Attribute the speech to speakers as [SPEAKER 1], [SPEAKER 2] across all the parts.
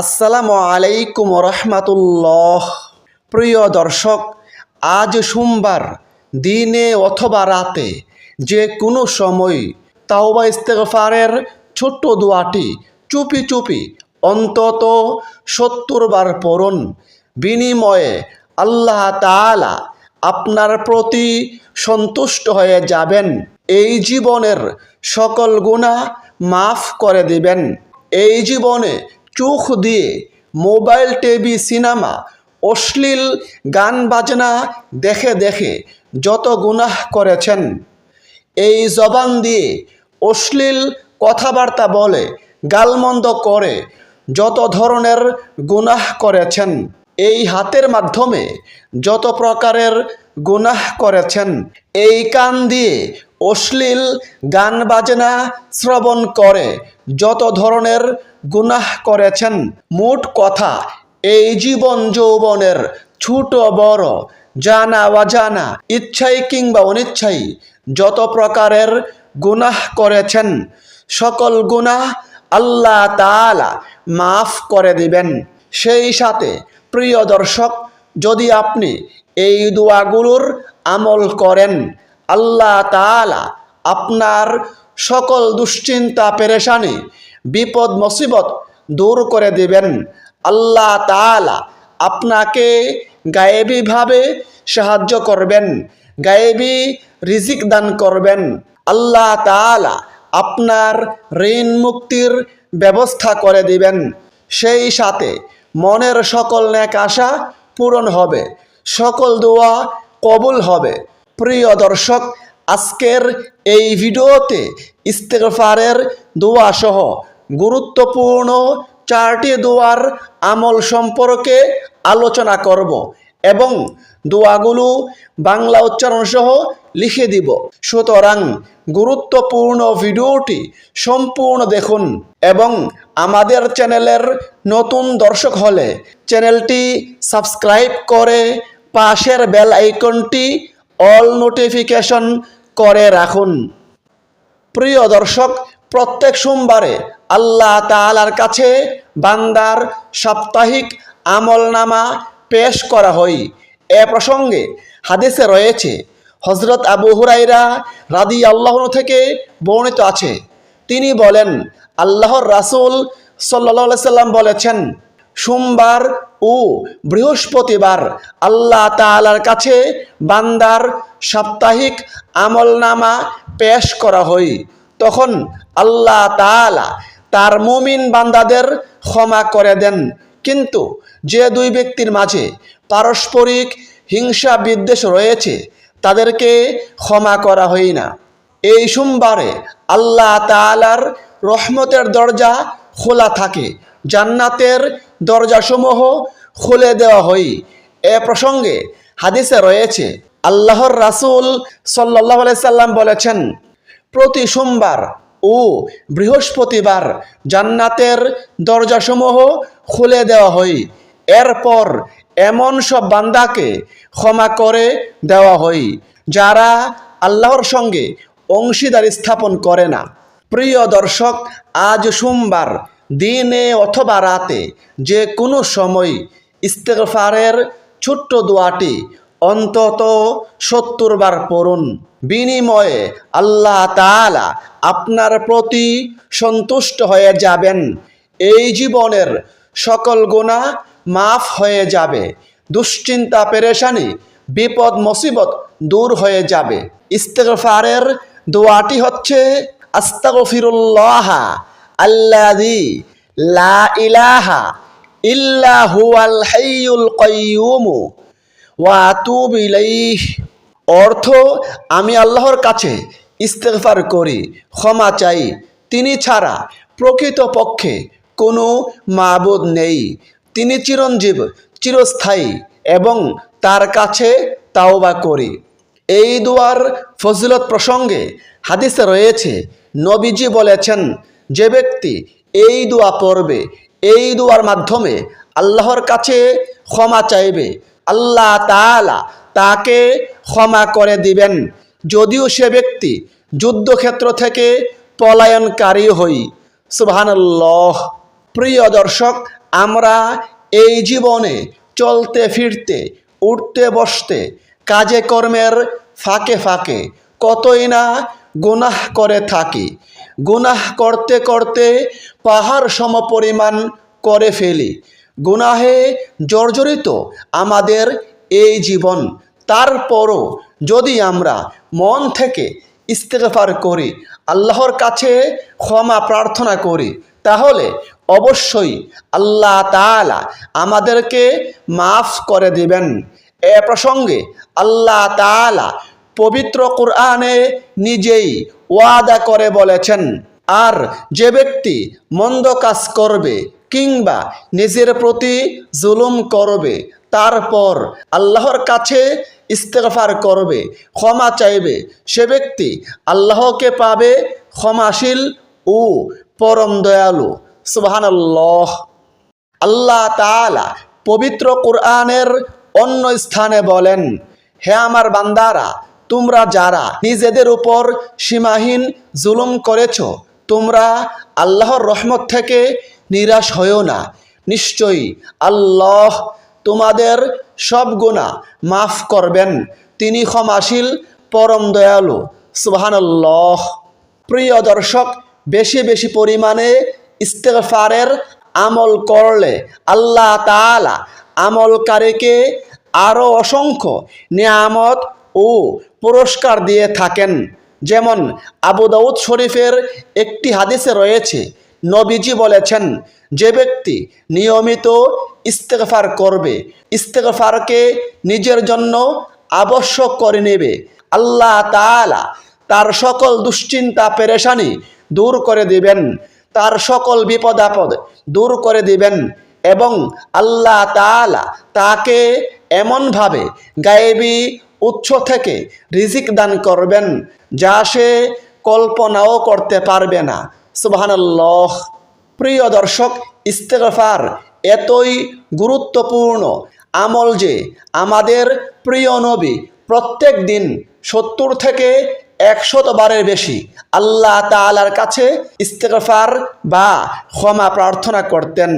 [SPEAKER 1] আসসালামু আলাইকুম রহমাতুল্লাহ প্রিয় দর্শক, আজ সোমবার, দিনে অথবা রাতে যে কোনো সময় তাওবা ইস্তেগফারের ছোট্ট দোয়াটি চুপি চুপি অন্তত সত্তর বার পড়ুন। বিনিময়ে আল্লাহ তাআলা আপনার প্রতি সন্তুষ্ট হয়ে যাবেন। এই জীবনের সকল গুণা মাফ করে দিবেন। এই জীবনে চোখ দিয়ে মোবাইল, টিভি, সিনেমা, অশ্লীল গান বাজনা দেখে দেখে যত গুনাহ করেছেন, এই জবান দিয়ে অশ্লীল কথাবার্তা বলে, গালমন্দ করে যত ধরনের গুনাহ করেছেন, এই হাতের মাধ্যমে যত প্রকারের গুনাহ করেছেন, এই কান দিয়ে অশ্লীল গান বাজনা শ্রবণ করে যত ধরনের গুনাহ করেছেন। মোট কথা, এই জীবন যৌবনের ছোট বড়, জানা অজানা, ইচ্ছাই কিংবা অনিচ্ছাই, যত প্রকারের গুনাহ করেছেন, সকল গুনাহ আল্লাহ তাআলা মাফ করে দিবেন। সেই সাথে, প্রিয় দর্শক, যদি আপনি এই দোয়াগুলোর আমল করেন, আল্লাহ তাআলা আপনার সকল দুশ্চিন্তা, পেরেশানি বিপদ, মুসিবত দূর করে দিবেন। আল্লাহ তাআলা আপনাকে গায়েবীভাবে সাহায্য করবেন, গায়েবী রিজিক দান করবেন। আল্লাহ তাআলা আপনার ঋণ মুক্তির ব্যবস্থা করে দিবেন। সেই সাথে মনের সকল ন্যাক আশা পূরণ হবে, সকল দোয়া কবুল হবে। প্রিয় দর্শক, আজকের এই ভিডিওতে ইস্তেগফারের দোয়া সহ গুরুত্বপূর্ণ চারটি দোয়ার আমল সম্পর্কে আলোচনা করব এবং দোয়াগুলো বাংলা উচ্চারণ সহ লিখে দিব। সুতরাং গুরুত্বপূর্ণ ভিডিওটি সম্পূর্ণ দেখুন এবং আমাদের চ্যানেলের নতুন দর্শক হলে চ্যানেলটি সাবস্ক্রাইব করে পাশের বেল আইকনটি অল নোটিফিকেশন করে রাখুন। প্রিয় দর্শক প্রত্যেক সোমবারে আল্লাহ তাআলার কাছে বান্দার সাপ্তাহিক আমলনামা পেশ করা হয়। এ প্রসঙ্গে হাদিসে রয়েছে হজরত আবু হুরাইরা রাদি আল্লাহ থেকে বর্ণিত আছে। তিনি বলেন, আল্লাহর রাসূল সাল্লাহ সাল্লাম বলেছেন, সোমবার ও বৃহস্পতিবার আল্লাহ তাআলার কাছে বান্দার সাপ্তাহিক আমলনামা পেশ করা হয়। তখন আল্লাহ তার মুমিন বান্দাদের ক্ষমা করে দেন। কিন্তু যে দুই ব্যক্তির মাঝে পারস্পরিক হিংসা বিদ্বেষ রয়েছে, তাদেরকে ক্ষমা করা হয় না। এই সোমবারে আল্লাহ তাআলার রহমতের দরজা খোলা থাকে। জান্নাতের দরজাসমূহ খুলে দেওয়া হয়। এ প্রসঙ্গে হাদিসে রয়েছে, আল্লাহর রাসূল সাল্লাহ সাল্লাম বলেছেন, প্রতি সোমবার ও বৃহস্পতিবার জান্নাতের দরজাসমূহ খুলে দেওয়া হয়। এরপর এমন সব বান্দাকে ক্ষমা করে দেওয়া হয়, যারা আল্লাহর সঙ্গে অংশীদার স্থাপন করে না। প্রিয় দর্শক, আজ সোমবার, দিনে অথবা রাতে যে কোনো সময় ইস্তেগফারের ছোট্ট দোয়াটি অন্তত সত্তর বার পড়ুন। বিনিময়ে আল্লাহ তাআলা আপনার প্রতি সন্তুষ্ট হয়ে যাবেন। এই জীবনের সকল গুণা মাফ হয়ে যাবে। দুশ্চিন্তা, পেরেশানি, বিপদ, মুসিবত দূর হয়ে যাবে। ইস্তেগফারের দোয়াটি হচ্ছে, আস্তাগফিরুল্লাহ আল্লাযী লা ইলাহা ওয়া আতুবু ইলাইহ। অর্থ, আমি আল্লাহর কাছে ইস্তেফার করি, ক্ষমা চাই। তিনি ছাড়া প্রকৃত পক্ষে কোনো মাবুদ নেই। তিনি চিরঞ্জীব, চিরস্থায়ী এবং তার কাছে তাওবা করি। এই দুয়ার ফজিলত প্রসঙ্গে হাদিসে রয়েছে, নবীজি বলেছেন, যে ব্যক্তি এই দোয়া পড়বে, এই দোয়ার মাধ্যমে আল্লাহর কাছে ক্ষমা চাইবে আল্লাহ তাআলা তাকে ক্ষমা করে দিবেন। যদিও সে ব্যক্তি যুদ্ধক্ষেত্র থেকে পলায়নকারী হই। সুবহানাল্লাহ। প্রিয় দর্শক, আমরা এই জীবনে চলতে ফিরতে, উঠতে বসতে, কাজে কর্মের ফাঁকে ফাঁকে কতই না গুনাহ করে থাকি। গুনাহ করতে করতে পাহাড় সম পরিমাণ করে ফেলি। গুনাহে জর্জরিত আমাদের এই জীবন। তারপরও যদি আমরা মন থেকে ইস্তেগফার করি, আল্লাহর কাছে ক্ষমা প্রার্থনা করি, তাহলে অবশ্যই আল্লাহ তাআলা আমাদেরকে মাফ করে দিবেন। এ প্রসঙ্গে আল্লাহ তাআলা পবিত্র কোরআনে নিজেই ওয়াদা করে বলেছেন আর যে ব্যক্তি মন্দ কাজ করবে কিংবা নিজের প্রতি জুলুম করবে, তারপর আল্লাহর কাছে ইস্তেফার করবে, ক্ষমা চাইবে, সে ব্যক্তি আল্লাহকে পাবে ক্ষমাশীল ও পরম দয়ালু। সুবহানাল্লাহ। আল্লাহ তাআলা পবিত্র কোরআনের অন্য স্থানে বলেন, হে আমার বান্দারা, তোমরা যারা নিজেদের উপর সীমাহীন জুলুম করেছ তোমরা আল্লাহর রহমত থেকে নিরাশ হয়েও না। নিশ্চয়ই আল্লাহ তোমাদের সব গুণা মাফ করবেন। তিনি ক্ষমাশীল, পরম দয়ালু। সুবহানাল্লাহ। প্রিয় দর্শক, বেশি বেশি পরিমাণে ইস্তেগফারের আমল করলে আল্লাহ তাআলা আমলকারীকে আরও অসংখ্য নিয়ামত ও পুরস্কার দিয়ে থাকেন। যেমন আবু দাউদ শরীফের একটি হাদিসে রয়েছে, নবীজি বলেছেন, যে ব্যক্তি নিয়মিত ইস্তেগফার করবে, ইস্তেগফারকে নিজের জন্য আবশ্যক করে নেবে। আল্লাহ তাআলা তার সকল দুশ্চিন্তা, পেরেশানি দূর করে দিবেন, তার সকল বিপদ আপদ দূর করে দিবেন এবং আল্লাহ তাআলা তাকে এমনভাবে গায়েবী উৎস থেকে রিজিক দান করবেন, যা সে কল্পনাও করতে পারবে না। সুবহানাল্লাহ। প্রিয় দর্শক, ইস্তেগফার এতই গুরুত্বপূর্ণ আমল যে আমাদের প্রিয় নবী প্রত্যেক দিন সত্তর থেকে একশত বারের বেশি আল্লাহ তালার কাছে ইস্তেগফার বা ক্ষমা প্রার্থনা করতেন।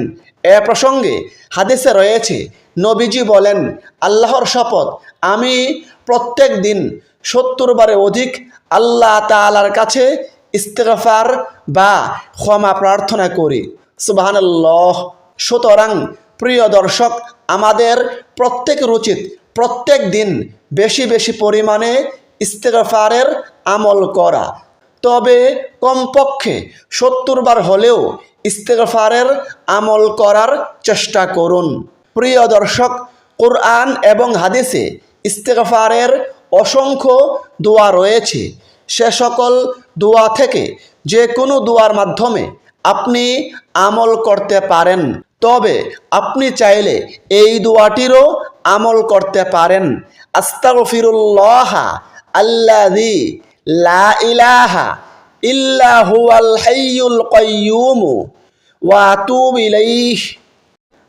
[SPEAKER 1] এ প্রসঙ্গে হাদিসে রয়েছে নবীজি বলেন, আল্লাহর শপথ, আমি প্রত্যেক দিন সত্তর বারে অধিক আল্লাহ তাআলার কাছে ইস্তেগফার বা ক্ষমা প্রার্থনা করি। সুবহানাল্লাহ। সুতরাং, প্রিয় দর্শক, আমাদের প্রত্যেক উচিত প্রত্যেক দিন বেশি বেশি পরিমাণে ইস্তেগফারের আমল করা। তবে কমপক্ষে সত্তর বার হলেও ইস্তেগফারের আমল করার চেষ্টা করুন। প্রিয় দর্শক, কোরআন এবং হাদিসে ইস্তেগফারের অসংখ্য দোয়া রয়েছে। সে সকল দোয়া থেকে যে কোনো দোয়ার মাধ্যমে আপনি আমল করতে পারেন। তবে আপনি চাইলে এই দোয়াটিরও আমল করতে পারেন। আস্তাগফিরুল্লাহ আল্লাযী লা ইলাহা ইল্লা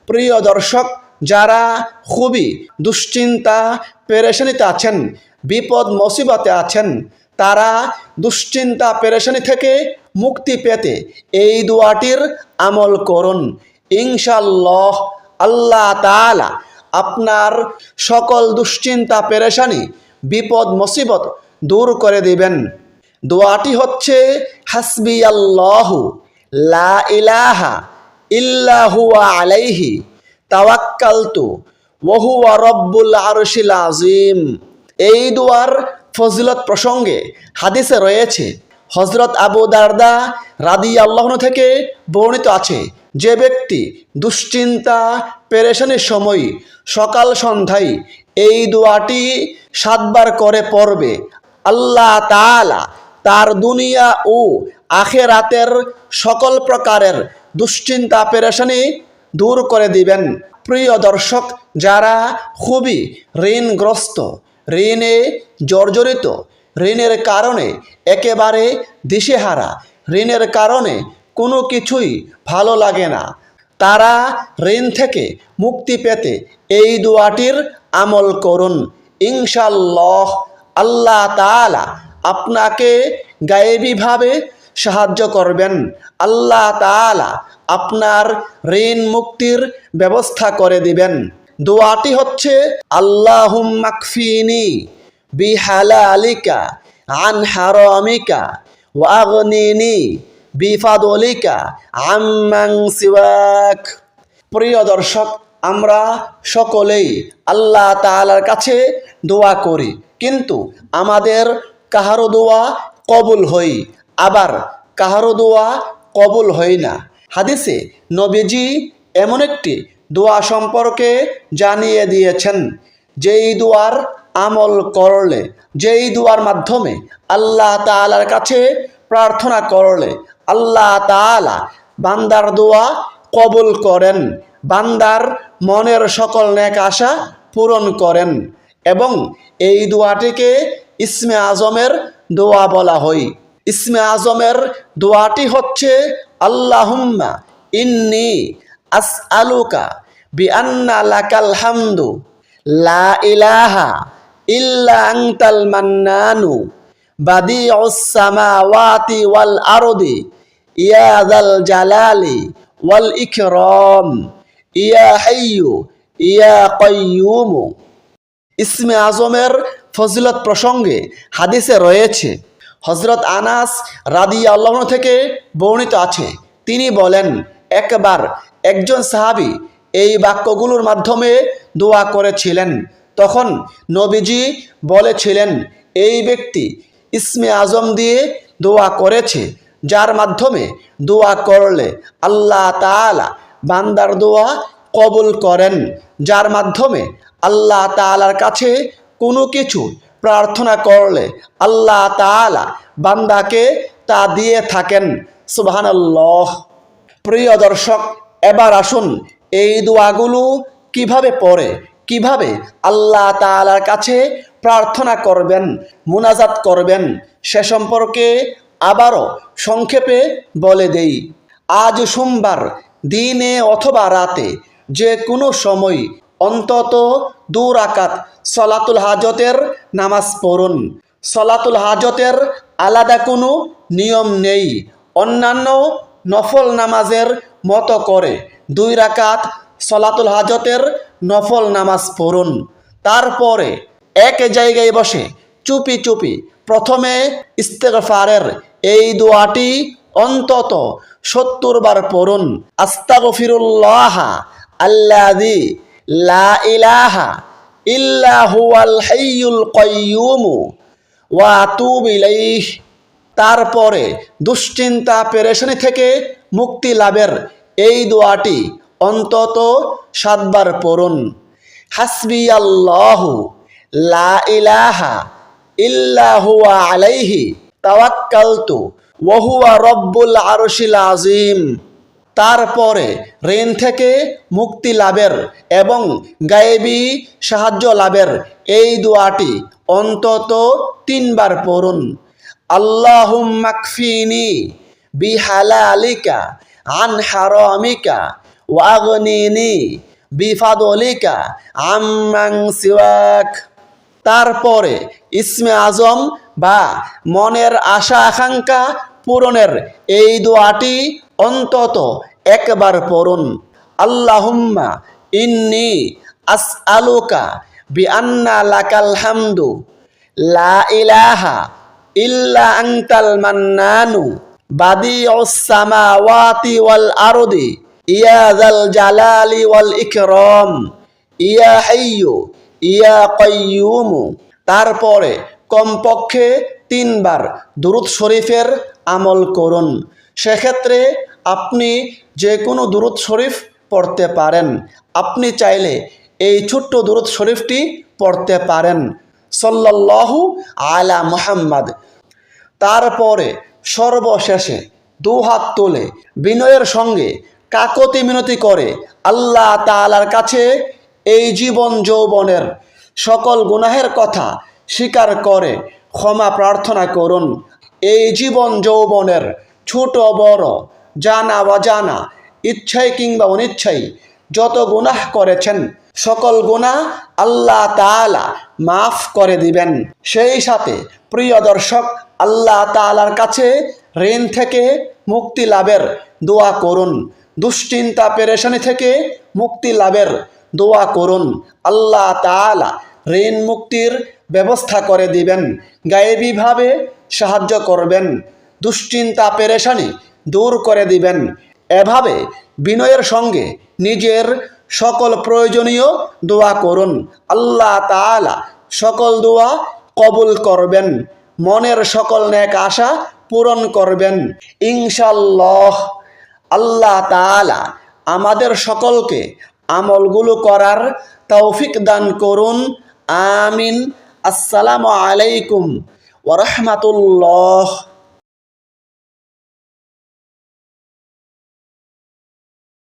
[SPEAKER 1] প্রিয় দর্শক, যারা খুবই দুশ্চিন্তা, পেরেশানিতে আছেন, বিপদ মুসিবতে আছেন, তারা দুশ্চিন্তা, পেরেশানি থেকে মুক্তি পেতে এই দোয়াটির আমল করুন। ইনশাল্লাহ আল্লাহ তাআলা আপনার সকল দুশ্চিন্তা, পেরেশানি, বিপদ, মুসিবত দূর করে দিবেন। দোয়াটি হচ্ছে হাসবি আল্লাহু লা ইলাহা ইল্লাহু আলাইহি, তাওয়াক্কালতু ওহুয়া রব্বুল আরশিল আজিম এই দোয়ার ফজিলত প্রসঙ্গে হাদিসে রয়েছে হজরত আবু দারদা রাদি আল্লাহন থেকে বর্ণিত আছে, যে ব্যক্তি দুশ্চিন্তা, পেরেশানির সময় সকাল সন্ধ্যায় এই দোয়াটি সাতবার করে পড়বে, আল্লাহ তাআলা তার দুনিয়া ও আখেরাতের সকল প্রকারের দুশ্চিন্তা পেরেশানি দূর করে দিবেন। প্রিয় দর্শক, যারা খুবই ঋণগ্রস্ত, ঋণে জর্জরিত, ঋণের কারণে একেবারে দিশেহারা, ঋণের কারণে কোনো কিছুই ভালো লাগে না, তারা ঋণ থেকে মুক্তি পেতে এই দোয়াটির আমল করুন। ইনশাল্লাহ আল্লাহ তাআলা আপনাকে গায়েবীভাবে সাহায্য করবেন। আল্লাহ তাআলা আপনার ঋণ মুক্তির ব্যবস্থা করে দিবেন। দোয়াটি হচ্ছে আল্লাহুম মাকফিনি বিহালালিকা, আন হারামিকা ওয়াগনিনি বিফাদলিকা আম্মাং সিওয়াক। প্রিয় দর্শক, আমরা সকলেই আল্লাহ তাআলার কাছে দোয়া করি, কিন্তু আমাদের কাহারো দোয়া কবুল হই আবার কাহারো দোয়া কবুল হয় না। হাদিসে নবীজি এমন একটি দোয়া সম্পর্কে জানিয়ে দিয়েছেন, যেই দোয়ার আমল করলে, যেই দোয়ার মাধ্যমে আল্লাহ তাআলার কাছে প্রার্থনা করলে আল্লাহ তাআলা বান্দার দোয়া কবুল করেন, বান্দার মনের সকল নেক আশা পূরণ করেন এবং এই দোয়াটিকে ইসমে আজমের দোয়া বলা হয়। ইসমে আজমের দোয়াটি হচ্ছে, আল্লাহুম্মা ইন্নি আস আলুকা বি আন্না লাকাল হামদু, লা ইলাহা ইল্লা আংতাল মান্নানু, বাদিউস সামাওয়াতি ওয়াল আরদি, ইয়া যাল জালালি ওয়াল ইকরাম, ইয়া হাইয়ু, ইয়া কাইয়ুমু। ইসমে আজমের ফজিলত প্রসঙ্গে হাদিসে রয়েছে হজরত আনাস রাদি আল্লাহ থেকে বর্ণিত আছে। তিনি বলেন, একবার একজন সাহাবি এই বাক্যগুলোর মাধ্যমে দোয়া করেছিলেন। তখন নবীজি বলেছিলেন, এই ব্যক্তি ইসমে আজম দিয়ে দোয়া করেছে, যার মাধ্যমে দোয়া করলে আল্লাহ তাআলা বান্দার দোয়া কবুল করেন, যার মাধ্যমে আল্লাহ তাআলার কাছে কোনো কিছু প্রার্থনা করলে আল্লাহ তাআলা বান্দাকে তা দিয়ে থাকেন। সুবহানাল্লাহ। প্রিয় দর্শক, এবার আসুন এই দোয়াগুলো কীভাবে পড়ে, কীভাবে আল্লাহ তাআলার কাছে প্রার্থনা করবেন, মুনাজাত করবেন, সে সম্পর্কে আবারও সংক্ষেপে বলে দেই। আজ সোমবার, দিনে অথবা রাতে যে কোনো সময় অন্তত দু রাকাত সলাতুল হাজতের নামাজ পড়ুন। সলাতুল হাজতের আলাদা কোনো নিয়ম নেই। অন্যান্য নফল নামাজের মতো করে দুই রাকাত সলাতুল হাজতের নফল নামাজ পড়ুন। তারপরে এক জায়গায় বসে চুপি চুপি প্রথমে ইস্তেগফারের এই দোয়াটি অন্তত সত্তর বার পড়ুন। আস্তাগফিরুল্লাহ আল্লাযী লা ইলাহা তারপরে দুশ্চিন্তা, পেরেশানি থেকে মুক্তি লাভের এই দোয়াটি অন্তত সাতবার পড়ুন। হাসবি আল্লাহু লা ইলাহা ইল্লা আলাইহি। তাওয়াক্কালতু ওয়া হুয়া রব্বুল আরশিল আযীম। তারপরে ঋণ থেকে মুক্তি লাভের এবং গায়েবী সাহায্য লাভের এই দোয়াটি অন্তত তিনবার পড়ুন। আল্লাহুম মাকফিনি বিহালালিকা, আন হারামিকা ওয়াগনিনি বিফাদলিকা আম্মাং সিওয়াক। তারপরে ইসমে আজম বা মনের আশা আকাঙ্ক্ষা পূরণের এই দোয়াটি অন্তত একবার পড়ুন, আল্লাহুম্মা ইন্নি আস আলুকা বি আন্না লাকাল হামদু, লা ইলাহা ইল্লা আংতাল মান্নানু, বাদিউস সামাওয়াতি ওয়াল আরদি, ইয়া যাল জালালি ওয়াল ইকরাম, ইয়া হাইয়ু, ইয়া কাইয়ুমু। তারপরে কমপক্ষে তিনবার দুরুদ শরীফের আমল করুন। সেক্ষেত্রে আপনি যে কোনো দুরুদ শরীফ পড়তে পারেন। আপনি চাইলে এই ছোট্ট দুরুদ শরীফটি পড়তে পারেন। সল্লাল্লাহু আলা মুহাম্মদ। তারপরে সর্বশেষে দু হাত তুলে বিনয়ের সঙ্গে কাকতি মিনতি করে আল্লাহ তালার কাছে এই জীবন যৌবনের সকল গুনাহের কথা স্বীকার করে ক্ষমা প্রার্থনা করুন। এই জীবন যৌবনের ছোট বড় জানা অজানা ইচ্ছাই কিংবা অনিচ্ছাই, যত গুনাহ করেছেন, সকল গুনাহ আল্লাহ তাআলা মাফ করে দিবেন। সেই সাথে প্রিয় দর্শক, আল্লাহ তাআলার কাছে ঋণ থেকে মুক্তি লাভের দোয়া করুন। দুশ্চিন্তা, পেরেশানি থেকে মুক্তি লাভের দোয়া করুন। আল্লাহ তাআলা ঋণ মুক্তির ব্যবস্থা করে দিবেন। গায়েবীভাবে সাহায্য করবেন। দুশ্চিন্তা, পেরেশানি দূর করে দিবেন। এভাবে বিনয়ের সঙ্গে নিজের সকল প্রয়োজনীয় দোয়া করুন। আল্লাহ তাআলা সকল দোয়া কবুল করবেন। মনের সকল ন্যাক আশা পূরণ করবেন। ইনশাল্লাহ আল্লাহ তাআলা আমাদের সকলকে আমলগুলো করার তৌফিক দান করুন। আমিন। আসসালামু আলাইকুম ওরহমাতুল্লাহ